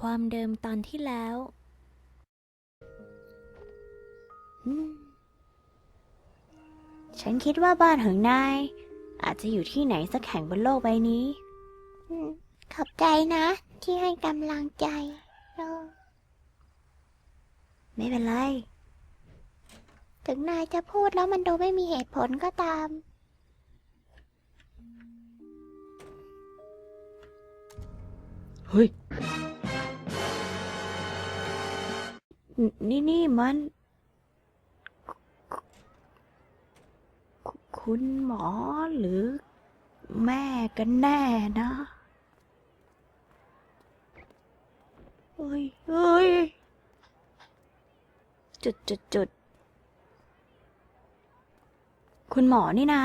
ความเดิมตอนที่แล้วอืมฉันคิดว่าบ้านของนาย อาจจะอยู่ที่ไหนสักแห่งบนโลกใบนี้อืมขอบใจนะ ที่ให้กำลังใจเออไม่เป็นไร ถึงนายจะพูดแล้วมันดูไม่มีเหตุผลก็ตาม เฮ้ย นี่นี่มันคุคุณหมอหรือแม่กันแน่นะเฮ้ยเฮ้ยจุดจุดจุดคุณหมอนี่นา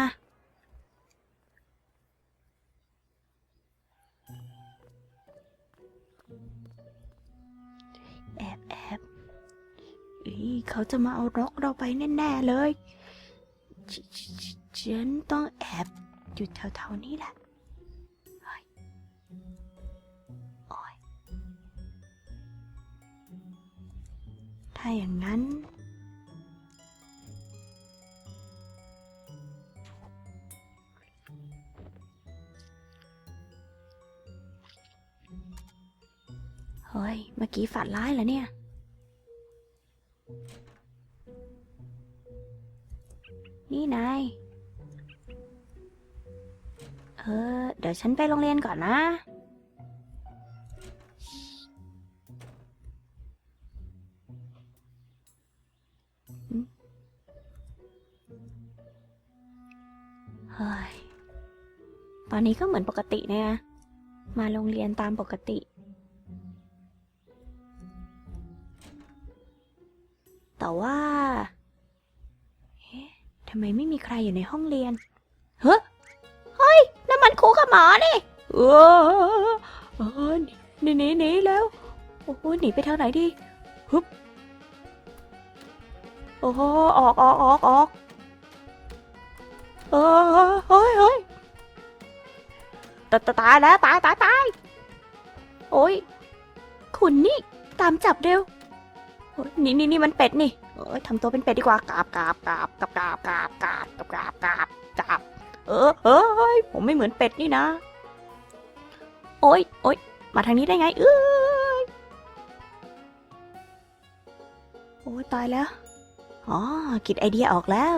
เขาจะมาเอารกเราไปแน่ๆเลยฉันต้องแอบอยู่แถวๆนี้แหละถ้าอย่างนั้น เฮ้ย เมื่อกี้ฝันร้ายเหรอเนี่ย ยวฉันไปโรงเรียนก่อนนะ เฮ้ย ตอนนี้ก็เหมือนปกตินะมาโรงเรียนตามปกติ แต่ว่า เอ๊ะทำไมไม่มีใครอยู่ในห้องเรียน เฮ้ย ครูกับหมอนี่เออเออหนีหนีหนีแล้วโอ้โหหนีไปทางไหนดีฮึบโอ้โหออกออกออกออกเออเฮ้ยเฮ้ยตายตายแล้วตายตายตายโอ้ยคุณนี่ตามจับเร็วนี่นี่นี่มันเป็ดนี่เอ้ยทำตัวเป็นเป็ดดีกว่ากราบกราบกราบกราบกราบกราบกราบกราบกราบกราบ เออเอ้ยผมไม่เหมือนเป็ดนี่นะ โอ๊ยโอ๊ยมาทางนี้ได้ไง เอ้ยโอ้ยตายแล้ว อ๋อคิดไอเดียออกแล้ว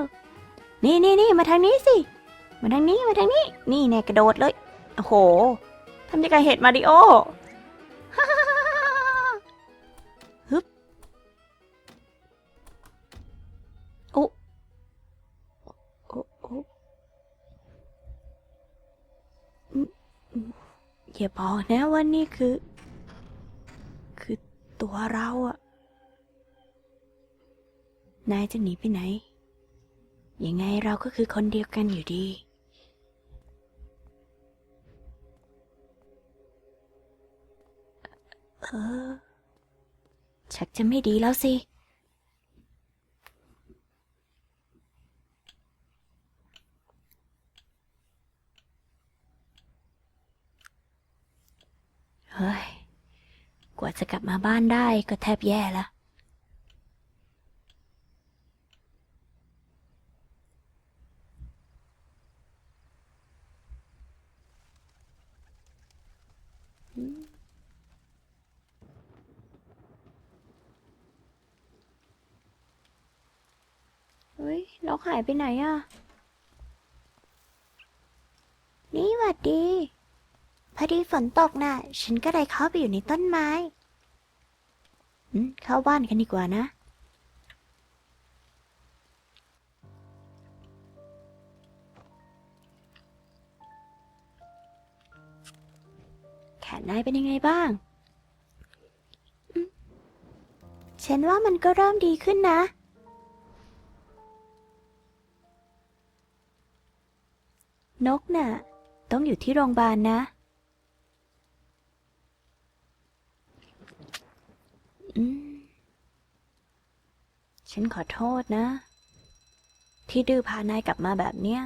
นี่นี่นี่มาทางนี้สิ มาทางนี้มาทางนี้ นี่แน่กระโดดเลย โอ้โหทำยังไงเห็ดมาริโอ อย่าบอกนะว่านี่คือ คือตัวเราอะนายจะหนีไปไหน ยังไงเราก็คือคนเดียวกันอยู่ดี เออ ชักจะไม่ดีแล้วสิ เฮ้ย กว่าจะกลับมาบ้านได้ก็แทบแย่ละเฮ้ยนกหายไปไหนอะนี่หวัดดี พอดีฝนตกน่ะ ฉันก็เลยเข้าไปอยู่ในต้นไม้เข้าบ้านกันดีกว่านะ แขนนายเป็นยังไงบ้าง ฉันว่ามันก็เริ่มดีขึ้นนะนกน่ะ ต้องอยู่ที่โรงพยาบาลนะ อืม ฉันขอโทษนะ ที่ดื้อพานายกลับมาแบบเนี้ย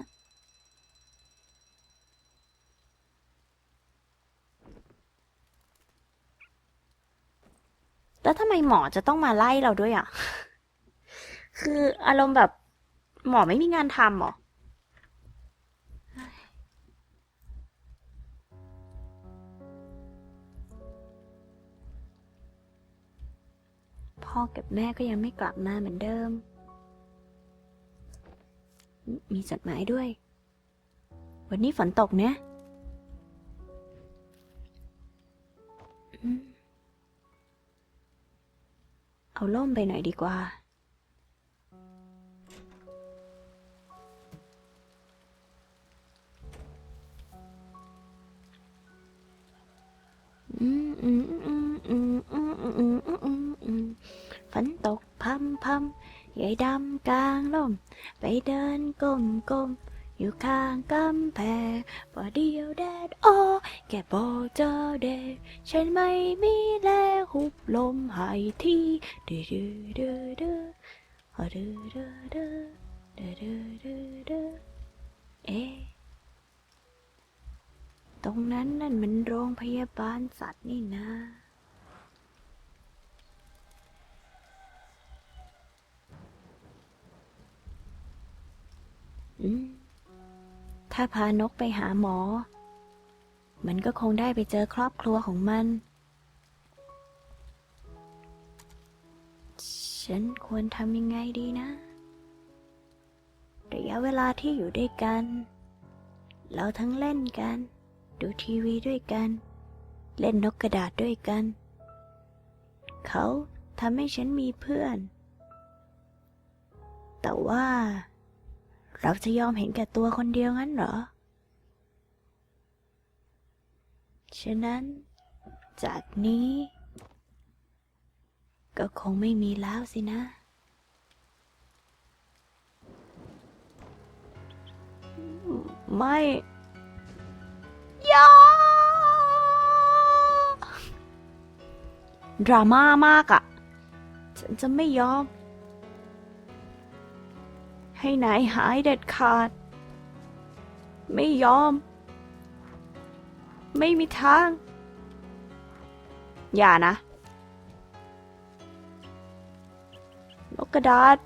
แล้วทำไมหมอจะต้องมาไล่เราด้วยอะ คืออารมณ์แบบหมอไม่มีงานทำหรอ พ่อกับแม่ก็ยังไม่กลับมาเหมือนเดิม มีจดหมายด้วย วันนี้ฝนตกเนี่ยเอาล่มไปหน่อยดีกว่า อืมอืมอืมอืมอืมอืมอืมอืม ฝนตกพำพำยายดำกลางลมไปเดินก้มก้มอยู่ข้างกำแพงพอเดียวแดดออแกบอกเจอเด็กฉันไม่มีแรงหุบลมหายทีดื้อดื้อดื้อดื้อฮะดื้อดื้อดื้อดื้อดื้อดื้อดื้อเอ๊ตรงนั้นนั่นมันโรงพยาบาลสัตว์นี่นะ ถ้าพานกไปหาหมอ มันก็คงได้ไปเจอครอบครัวของมัน ฉันควรทำยังไงดีนะ ระยะเวลาที่อยู่ด้วยกัน เราทั้งเล่นกัน ดูทีวีด้วยกัน เล่นนกกระดาษด้วยกัน เขาทำให้ฉันมีเพื่อน แต่ว่า เราจะยอมเห็นแก่ตัวคนเดียวงั้นเหรอ ฉะนั้น จากนี้ ก็คงไม่มีแล้วสินะ ไม่อยาดราม่ามากอะ่ะ ฉันจะไม่ยอม ให้นายหายเด็ดขาด ไม่ยอม ไม่มีทาง อย่านะนกกระดาษ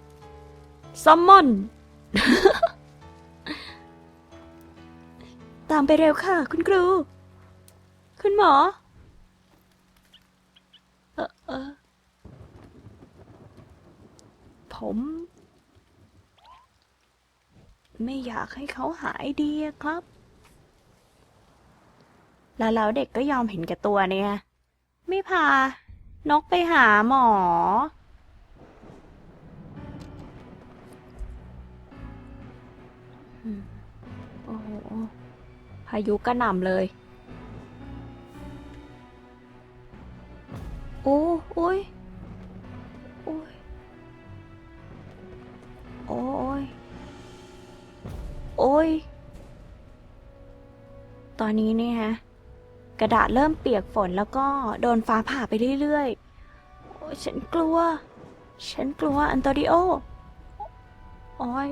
ซัมมอน ตามไปเร็วค่ะ คุณครู คุณหมอ เออเออผม ไม่อยากให้เขาหายดีครับ แล้วเด็กก็ยอมเห็นแก่ตัวเนี่ย ไม่พา นกไปหาหมออืมโอ้โห พายุกระหน่ำเลยโอ้โอ้ย โอ้ย โอ้ย โอ้ย ตอนนี้เนี่ยฮะ กระดาษเริ่มเปียกฝนแล้วก็โดนฟ้าผ่าไปเรื่อยๆ โอ้ยฉันกลัว ฉันกลัวอันโตริโอ โอ้ย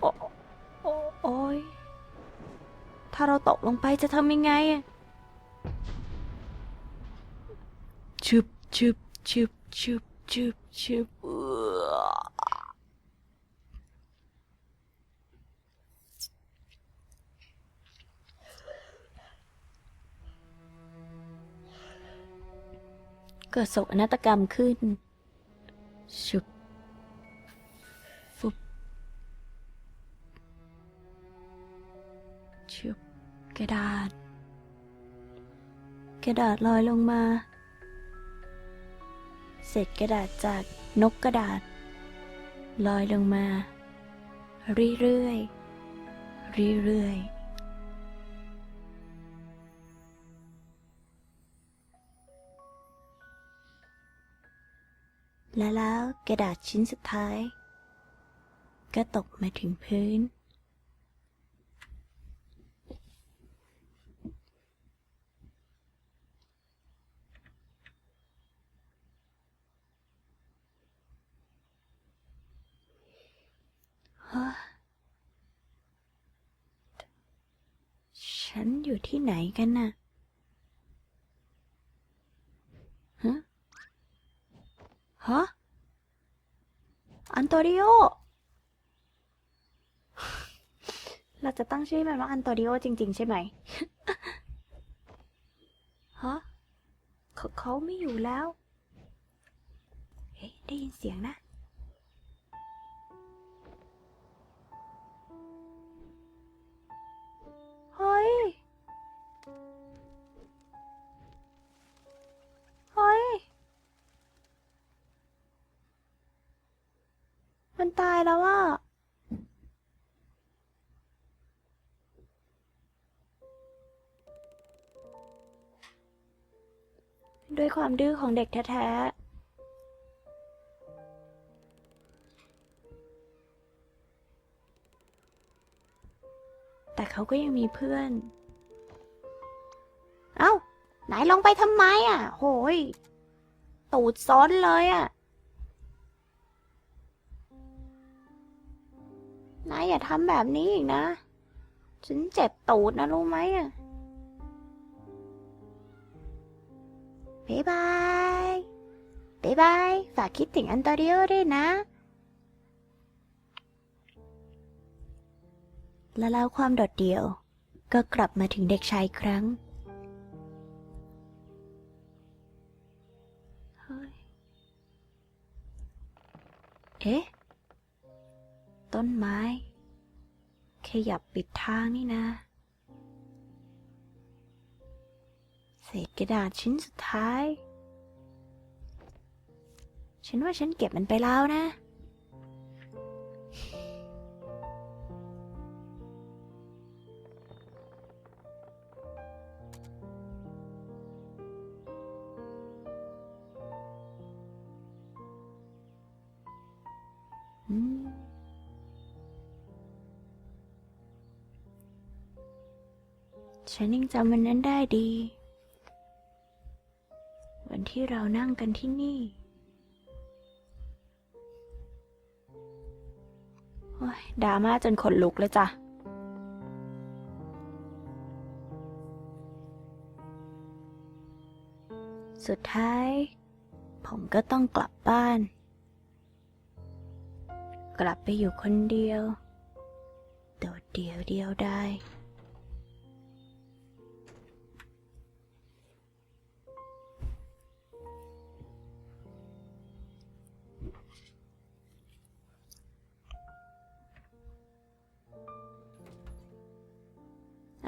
โอ้โอ้โอ้ย ถ้าเราตกลงไปจะทำยังไงอะชึบชึบชึบชึบชึบชึบ เกิดโศกนาฏกรรมขึ้น ชุบ ฟุบ ชุบ กระดาษ กระดาษลอยลงมา เศษกระดาษจากนกกระดาษ ลอยลงมา เรื่อยๆ เรื่อยๆ และแล้วกระดาษชิ้นสุดท้าย ก็ตกมาถึงพื้นฮะฉันอยู่ที่ไหนกันน่ะ ฮะ ฮะ อันโตริโอ เราจะตั้งชื่อมันว่าอันโตริโอจริง ๆ ใช่ไหม ฮะ เขาเขาไม่อยู่แล้ว เฮ้ได้ยินเสียงนะ มันตายแล้วอะด้วยความดื้อของเด็กแท้ๆ แต่เขาก็ยังมีเพื่อน เอ้า ไหนลงไปทำไมอะ โหย ตูดซ้อนเลยอะ นายอย่าทำแบบนี้อีกนะ ฉันเจ็บตูดนะรู้ไหมอะบ๊ายบายบ๊ายบาย ฝากคิดถึงอันโตริโอด้วยนะ และแล้วความโดดเดี่ยว ก็กลับมาถึงเด็กชายครั้งเอ๊ะ ต้นไม้ ยับปิดทางนี่นะ เศษกระดาษชิ้นสุดท้าย ฉันว่าฉันเก็บมันไปแล้วนะ ฉันยังจำวันนั้นได้ดี วันที่เรานั่งกันที่นี่โอ้ยดราม่าจนขนลุกเลยจ้ะ สุดท้าย ผมก็ต้องกลับบ้าน กลับไปอยู่คนเดียวโดดเดียวเดียวได้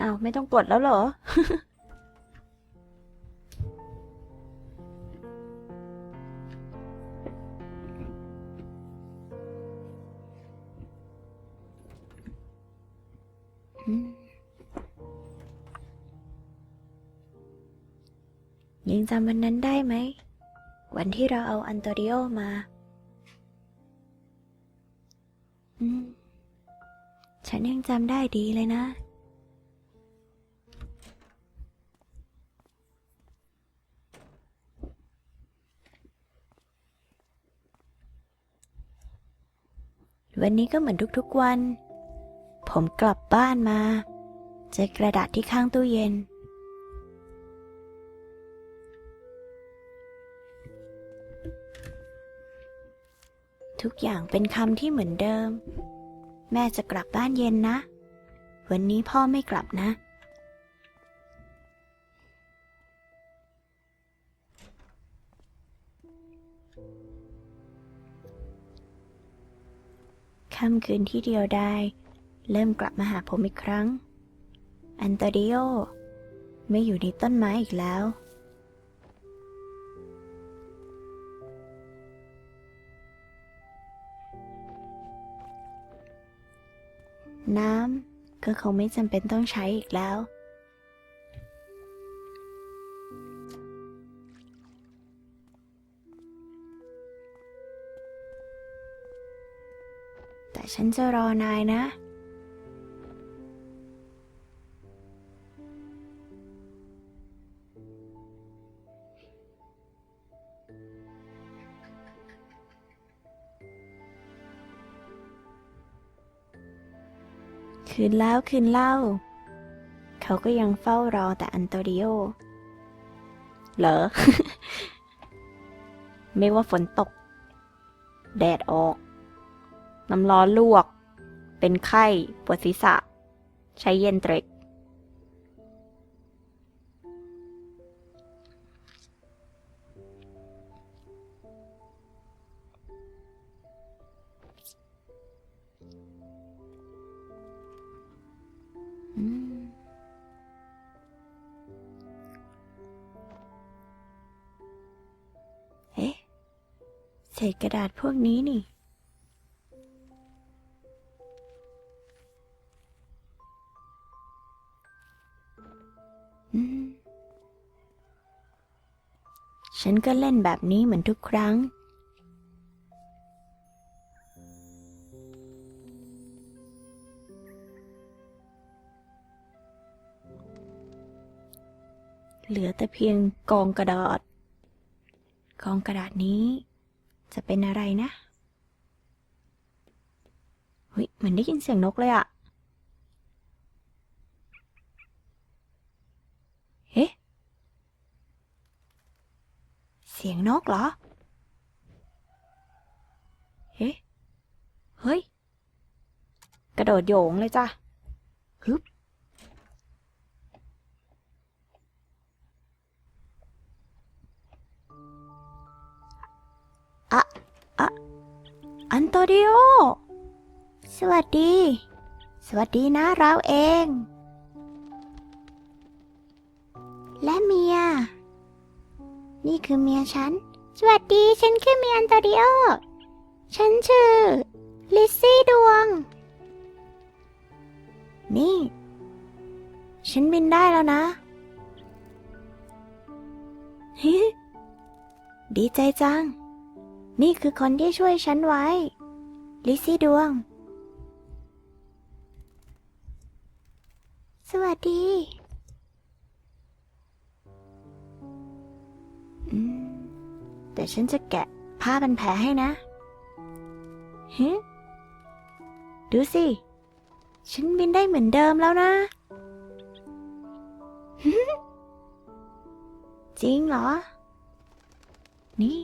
อ้าวไม่ต้องกดแล้วเหรอ ยังจำวันนั้นได้ไหม วันที่เราเอาอันโตริโอมา อืม ฉันยังจำได้ดีเลยนะ วันนี้ก็เหมือนทุกๆวัน ผมกลับบ้านมา เจอกระดาษที่ข้างตู้เย็น ทุกอย่างเป็นคำที่เหมือนเดิม แม่จะกลับบ้านเย็นนะ วันนี้พ่อไม่กลับนะ ค่ำคืนที่เดียวได้ เริ่มกลับมาหาผมอีกครั้ง อันโตริโอ ไม่อยู่ในต้นไม้อีกแล้ว น้ำก็คงไม่จำเป็นต้องใช้อีกแล้ว ฉันจะรอนายนะ คืนแล้วคืนเล่า เขาก็ยังเฝ้ารอแต่อันโตริโอ เหรอ ไม่ว่าฝนตก แดดออก น้ำร้อนลวก เป็นไข้ ปวดศีรษะ ใช้เย็นเตร็ก เอ๊ะเศษกระดาษพวกนี้นี่ ก็เล่นแบบนี้เหมือนทุกครั้ง เหลือแต่เพียงกองกระดาษ กองกระดาษนี้ จะเป็นอะไรนะเฮ้ยเหมือนได้ยินเสียงนกเลยอะเฮ้ เสียงนกเหรอ เฮ้เฮ้ย กระโดดโยงเลยจ้ะฮึบอะอะอันโตดิโอ สวัสดี สวัสดีนะเราเอง และมี นี่คือเมียฉัน สวัสดี ฉันคือเมียอันโตดิโอ ฉันชื่อ ลิซซี่ดวง นี่ ฉันบินได้แล้วนะฮิดีใจจัง นี่คือคนที่ช่วยฉันไว้ ลิซซี่ดวง สวัสดี แต่ฉันจะแกะผ้าพันแผลให้นะฮิดูสิ ฉันบินได้เหมือนเดิมแล้วนะ จริงเหรอ นี่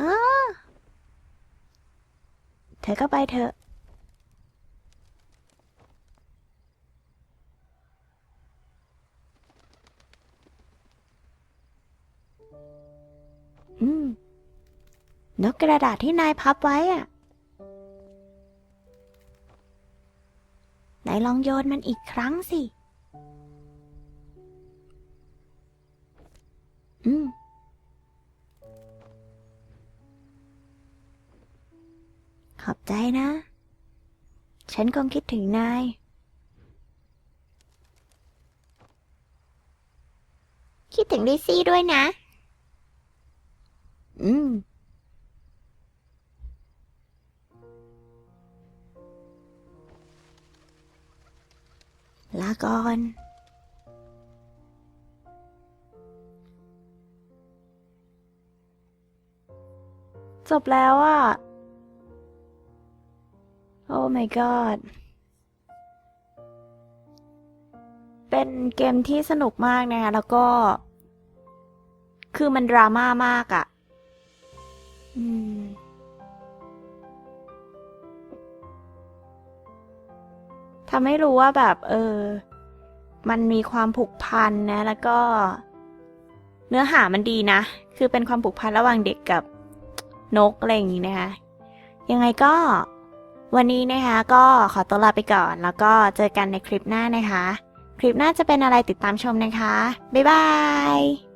ออเธอก็ไปเถอะ นกกระดาษที่นายพับไว้อะไหนลองโยนมันอีกครั้งสิ อืม ขอบใจนะ ฉันคงคิดถึงนาย คิดถึงลิซี่ด้วยนะ อืม ลาก่อนจบแล้วอะโอ้ my god เป็นเกมที่สนุกมากนะคะแล้วก็ คือมันดราม่ามากอะ ทำให้รู้ว่าแบบเออ มันมีความผูกพันนะ แล้วก็ เนื้อหามันดีนะ คือเป็นความผูกพันระหว่างเด็กกับนกอะไรอย่างนี้นะคะ ยังไงก็วันนี้นะคะ ก็ขอตัวลาไปก่อน แล้วก็เจอกันในคลิปหน้านะคะ คลิปหน้าจะเป็นอะไรติดตามชมนะคะ บ๊ายบาย